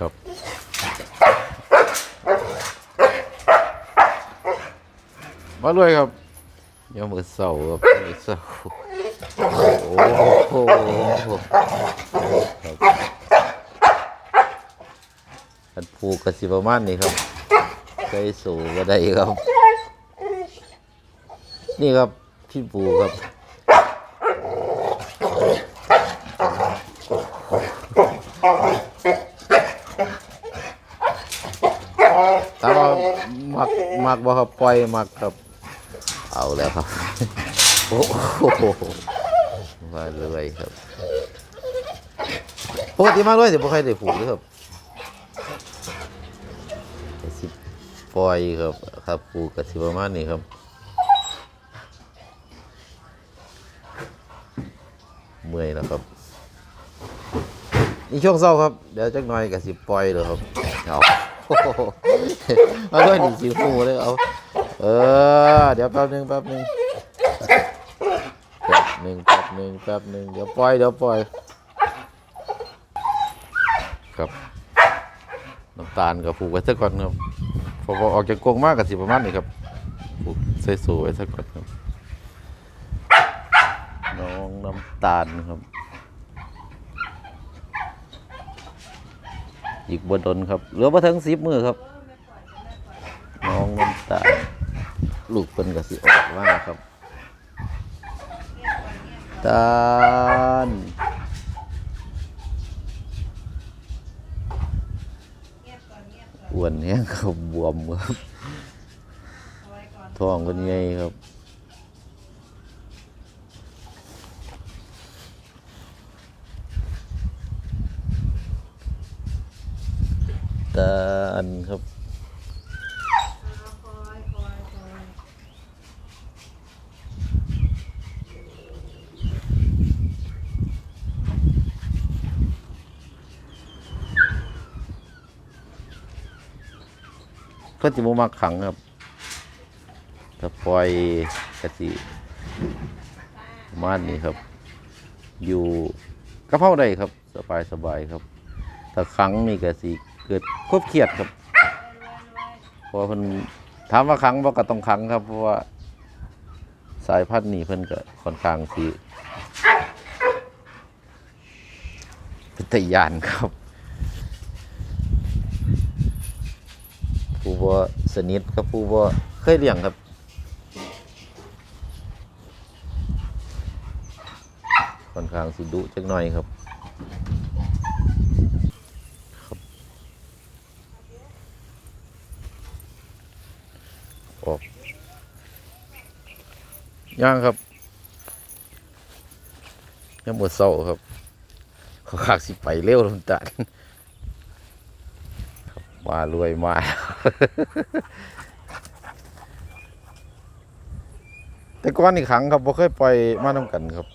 ครับมาเลยครับยามมือเสาร์ครับมือเสาร์โอ้โหครับอันผูกกระสิประมาณนี้ครับใจสูงก็ได้ครับ นี่ครับพี่ปูครับ ถามว่า มักบ่ครับปล่อยมักครับ เอาแล้วครับ โอ้โหมาเลยครับปกติมากด้วยแต่บ่ใครได้ผูกเลยครับสิปล่อยครับ ครับผูกกับสิประมาณนี้ครับเมื่อยแล้วครับนี่ช่วงเศร้าครับ เดี๋ยวจักหน่อยกับสิปล่อยเลยครับเอา มาด้วยหนีสิหูเลยเอา เออ เดี๋ยวแป๊บหนึงแป๊บหนึงแป๊บหนึ่งแป๊บหนึ่งแป๊บหนึ่งเดี๋ยวปล่อยเดี๋ยวปล่อย ครับน้ำตาลกับผูกไว้ซะก่อนครับพอพอออกจากกรงมากกับสิประมาณนี้ครับผูกใส่สูไว้ซะก่อนครับน้องน้ำตาลครับอีกบนดนครับเหลือมาถึงสิบมือครับ ตาลูกเป็นกสิออกมาครับ ตาลอ้วนแห้งครับบวมครับท้องเป็นไงครับตาลครับ นจิโมมาขังครับถ้าปล่อยกะสิประมานนี้ครับ อยู่กระเพราได้ครับ สบายสบายครับถ้าขังนี่กะสิเกิดควบเครียดครับเพราะเพิ่นถามว่าขังบ่ก็ต้องขังครับเพราะว่าสายพันธุ์นี่เพิ่นก็ค่อนข้างสิเป็นตยานครับ บ่สนิทกับผู้บ่เคยเลี้ยงครับค่อนข้างสิดุจักหน่อยครับออกย่างครับยังหมดเศร้าครับ เขาขากสิไปเร็วลำตาลครับ มารวยมา แต่ก้อนอีกครั้งครับบ่เคยปล่อยมาน้ำกันครับ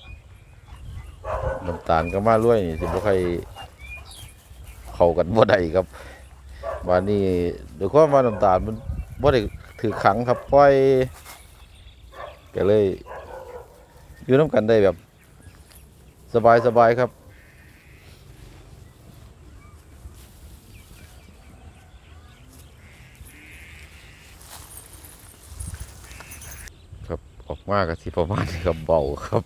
น้ำตาลก็มารวยนี่สิบ่เคยเข้ากันบ่ได้ครับวันนี้ด้วยความว่าน้ำตาลมันบ่ได้ถือขังครับปล่อยก็เลย อยู่น้ำกันได้แบบ สบายสบายครับ ครับออก มากับสิประมาณนี้ครับเบาครับ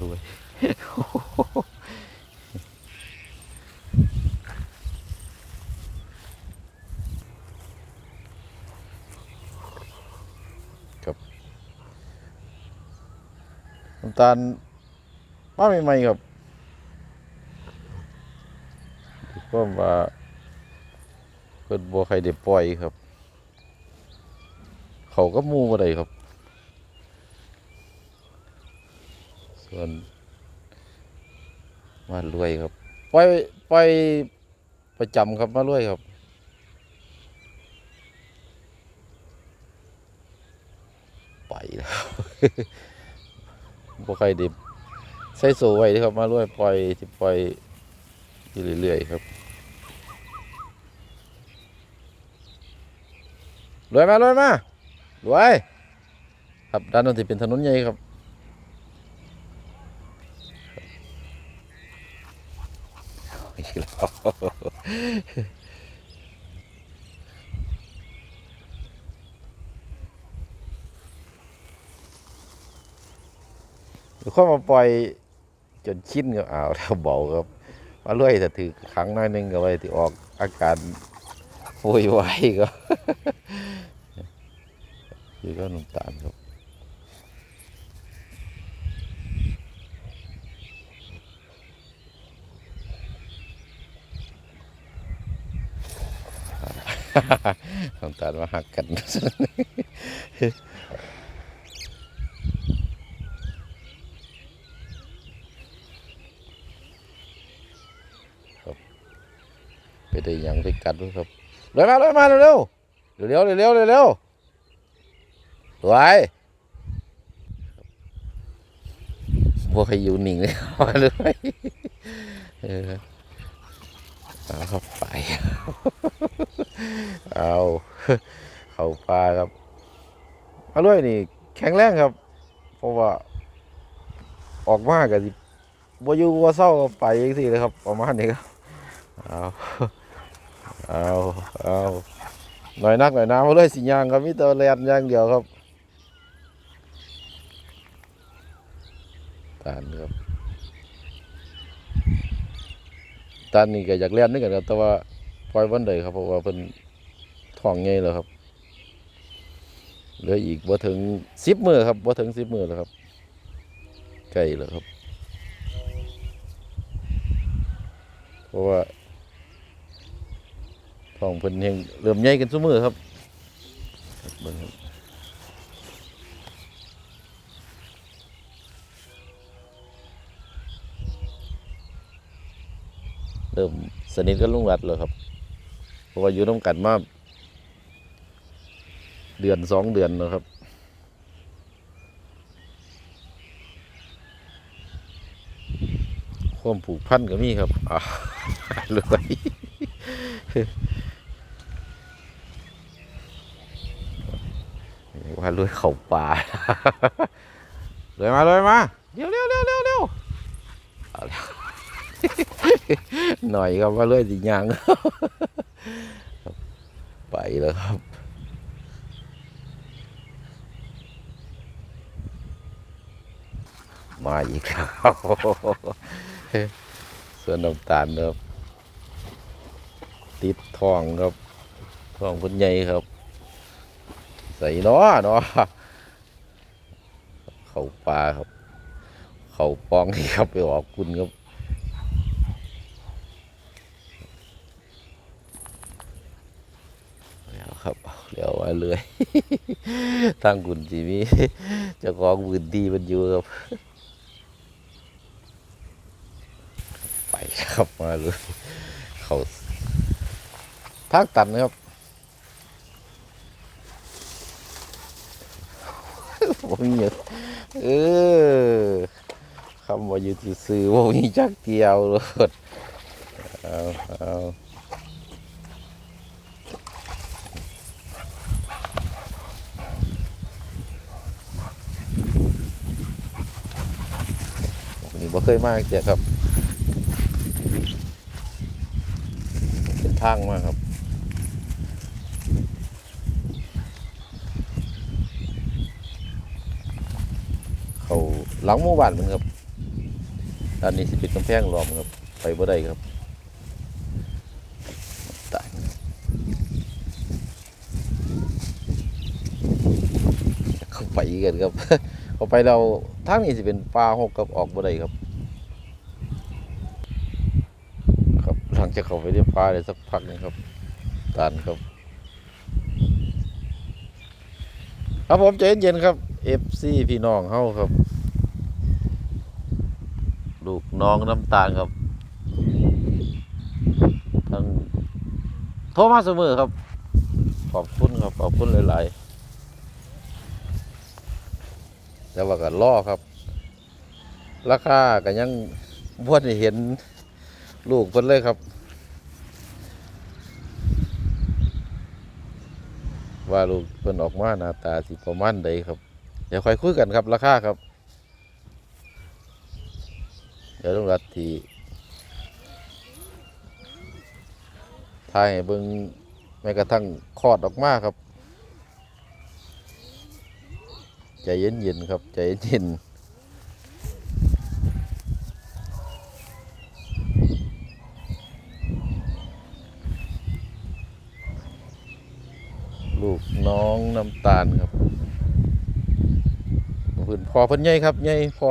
รวยครับน้ำตาลมาใหม่ๆครับเพราะว่า พิ่นบ่ใครได้ปล่อยครับ เขาก็มูบ่ได้ครับ ส่วนมารวยครับปล่อยปล่อยประจำครับมารวยครับไปแล้วครับบ่ใครไดิบใส่โซไว้เด้อครับมารวยปล่อยสิปล่อยอยู่เรื่อยๆครับ รวยมารวยมารวย ครับด้านนั้นที่เป็นถนนใหญ่ครับอีกแล้วข้อมาปล่อยจนชิ้นก็อ้าวแล้วเบาครับมาเรื่อยแต่ถือขังน้อยนึงก็ไว้ที่ออกอาการโวยวายก็ คือก็น้ำตาลครับน้ำตาลมาหักกันครับไปได้ยังไปกัดด้วยครับเลยมาเลยมาเร็วเร็วเร็วเร็วเร็วเร็วเร็ว สวยพวกใครอยู่นิ่งเลยมาเลยเออเอาเข้าไป เอาเข้าปลาครับมาด้วยนี่ แข็งแรงครับ เพราะว่า ออกมากับสิบ่อยู่บ่เศร้าไปจังซี่เลยครับประมาณนี้ครับเอาเอาเอาหน่อยนักหน่อยน้ำมาเลยสิยางครับมีแต่แลนอย่างเดียวครับ ตานครับตานนี่ก็อยากเล่นนี่กันครับแต่ว่าปล่อยวันใดครับเพราะว่าเพิ่นท้องใหญ่แล้วครับเหลืออีกบ่าถึงสิบมือครับบ่าถึงสิบมือแล้วครับใกล้แล้วครับ เพราะว่าท้องเพิ่นยังเริ่มใหญ่กันซุมือครับเบิ่งครับ เริ่มสนิทกับลุงรัดแล้วครับ เพราะว่าอยู่น้ำกันมาเดือนสองเดือนแล้วครับความผูกพันก็มีครับอ่าเลยว่าเลยเขาป่าเลยมาเลยมา เร็วเร็วเร็วเร็วเร็ว หน่อยครับว่าเลยสิยังครับไปแล้วครับมาอีกแล้วส่วนน้ำตาลครับติดทองครับทองพุ่นใหญ่ครับ ใส่เนาะเนาะเขาปลาครับ เขาปองนี่ครับไปออกคุณครับ แล้วครับเดี๋ยวมาเลยทางคุณจีมีเจะกองบืนดีมันอยู่ครับ ไปครับมาเลยเขาทางตันครับบ่มีหยังเออคำว่าอยู่ซื่อๆบ่มีจักเดียวเลยเอาเอา บ่เคยมากเจียครับ เป็นทางมากครับเขาหลังหมู่บ้านมันครับด้านนี้สิเป็นกำแพงล้อมครับ ไปบ่ได้ครับตายเข้าไปกันครับเข้าไปเราทางนี้สิเป็นป่าหกกับออกบ่ได้ครับ ครับ หลัง จากเข้าไปในป่าได้สักพักหนึงครับตันครับ ครับผมใจเย็นๆครับ FC พี่น้องเฮาครับ ลูกน้องน้ำตาลครับทั้งโทรมาเสมอครับ ขอบคุณครับ ขอบคุณหลายๆแต่ว่าก็ล่อครับ ราคาก็ยังบวดเห็นลูกเพิ่นเลยครับ ว่าลูกเพิ่นออกมาหน้าตาสิประมาณใดครับ เดี๋ยวค่อยคุยกันครับราคาครับ เดี๋ยวต้องรัดทีถ่ายเบิ่งแม้กระทั่งคลอดออกมาครับ ใจเย็นๆครับ ใจเย็นๆกน้องน้ำตาลครับ เพิ่นพอเพิ่นใหญ่ครับใหญ่พอ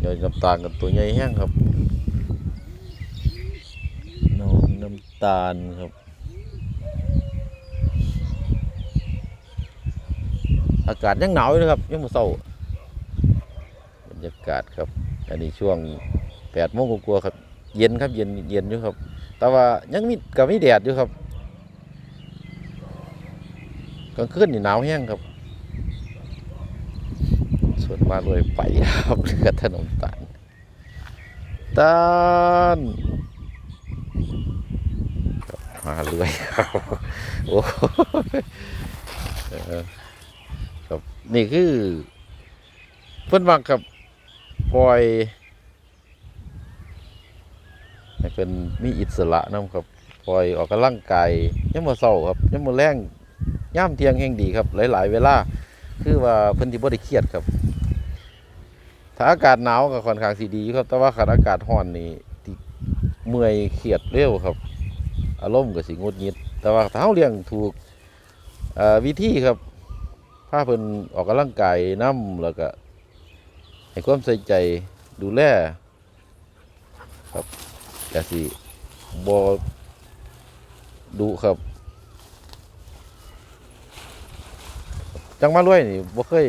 ใหญ่น้ำตาลกับตัวใหญ่แห้งครับน้องน้ำตาลครับ อากาศยังหนาวอยู่นะครับยังมือเศร้าบรรยากาศครับ อันนี้ช่วงแปดโมงกว่าๆครับ เย็นครับเย็นเย็นอยู่ครับ แต่ว่ายังมีกับมีแดดอยู่ครับกลางคืนนี่หนาวแห้งครับ ส่วนมากเลยไปครับเรือถนนตาลตาลครับมาเรือยครับโอ้ครับนี่คือเพิ่นมักครับปล่อยให้เป็นมีอิสระนํครับปล่อยออกกำลังกายยามมื้อเช้าครับยามมื้อแลงยามเทียงแห่งดีครับ หลาย ๆ เวลา คือว่าเพิ่นสิบ่ได้เครียดครับ ถ้าอากาศหนาวก็ค่อนข้างสิดีครับ แต่ว่าคันอากาศร้อนนี่ที่เมื่อยเครียดเร็วครับ อารมณ์ก็สิงดงิด แต่ว่าถ้าเฮาเลี้ยงถูกวิธีครับพาเพิ่นออกกำลังกายน้ำแล้วก็ให้ความใส่ใจดูแลครับกะสิบดุครับ จังมาด้วยนี่บ่เคย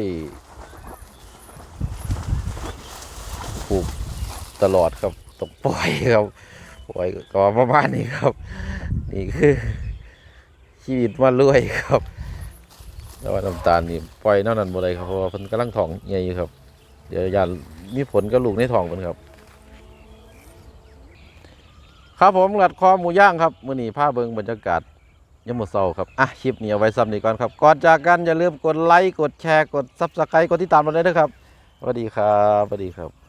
ผูกต ลอดครับต้องปล่อยครับปล่อยก็ประมาณนี้ครับ นี่คือชีวิตมารวยครับแต่ว่าน้ำตาลนี่ปล่อยเท่านั้นบ่ได้ครับเพราะว่าเพิ่นกำลังท้องใหญ่อยู่ครับ เดี๋ยวยานมีผลกับลูกในท้องเพิ่นครับ ครับผมหลัดคอหมูย่างครับมื้อนี้าเบิงบรรยากาศยามมื้อเช้าครับอะคลิปนี้เอาไว้ซ้ำนี้ก่อนครับก่อนจากกันอย่าลืมกดไลค์กดแชร์กด Subscribe กดติดตามเราด้วยนะครับสวัสดีครับสวัสดีครับ